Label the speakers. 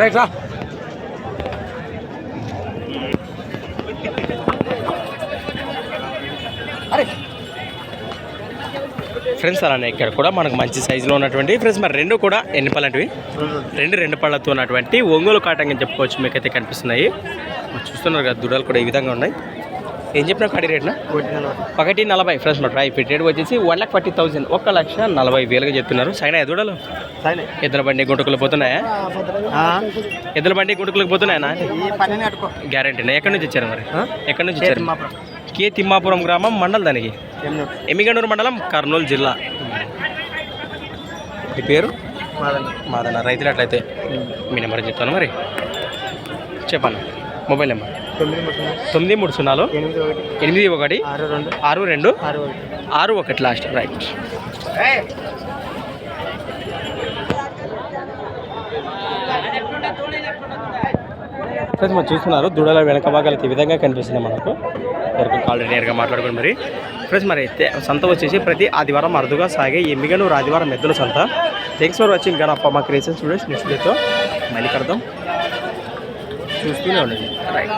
Speaker 1: Right రా friends అలానే ఇక్కడ కూడా మనకు మంచి సైజులో ఉన్నటువంటి ఫ్రెండ్స్ మరి రెండు కూడా ఎన్ని పళ్ళంటివి రెండు రెండు పళ్ళతో ఉన్నటువంటి ఒంగోలు కాటంగా చెప్పుకోవచ్చు మీకైతే కనిపిస్తున్నాయి. చూస్తున్నారు కదా దుడలు కూడా ఈ విధంగా ఉన్నాయి. ఏం చెప్పినా కడి రేట్నా? ఒకటి నలభై ఫ్రెండ్స్ మరి రైట్ రేట్ వచ్చేసి వన్ లాక్ ఫార్టీ థౌసండ్. ఒక లక్ష నలభై వేలుగా చెప్తున్నారు. సైనా ఎదుడలు ఎద్దుల బండి గుంటకులు పోతున్నాయా? ఎద్దుల బండి గుంటకులకు పోతున్నాయా
Speaker 2: ఈ పని అడుకో
Speaker 1: గ్యారంటీ ఎక్కడి నుంచి వచ్చారు మరి? ఎక్కడి నుంచి వచ్చారు? కే తిమ్మాపురం. గ్రామం మండలం దానికి? ఎమ్మిగనూరు మండలం కర్నూలు జిల్లా. మీ పేరు? మాదన్న. రైతులు అట్లయితే మీ నెంబర్ చెప్తాను మరి. చెప్పండి మొబైల్ నెంబర్.
Speaker 2: తొమ్మిది
Speaker 1: మూడు సున్నాలు.
Speaker 2: ఎనిమిది ఒకటి. ఆరు రెండు.
Speaker 1: ఆరు ఒకటి. లాస్ట్. రైట్ ఫ్రెండ్స్ మనం చూస్తున్నారు దూడల వెనక భాగాలకి ఈ విధంగా కనిపిస్తుంది మనకు. ఎవరికి కాల్ నేరుగా మాట్లాడుకుని మరి. ఫ్రెండ్స్ మరి అయితే సంత వచ్చేసి ప్రతి ఆదివారం అరుదుగా సాగే ఎమ్మిగనూరు ఆదివారం మెద్దుల సంత. థ్యాంక్స్ ఫర్ వాచింగ్ గణప్ప మా క్రియేషన్ స్టూడెంట్స్ నెక్స్ట్ డేతో మళ్ళీ కడదాం చూస్తూనే ఉండండి. రైట్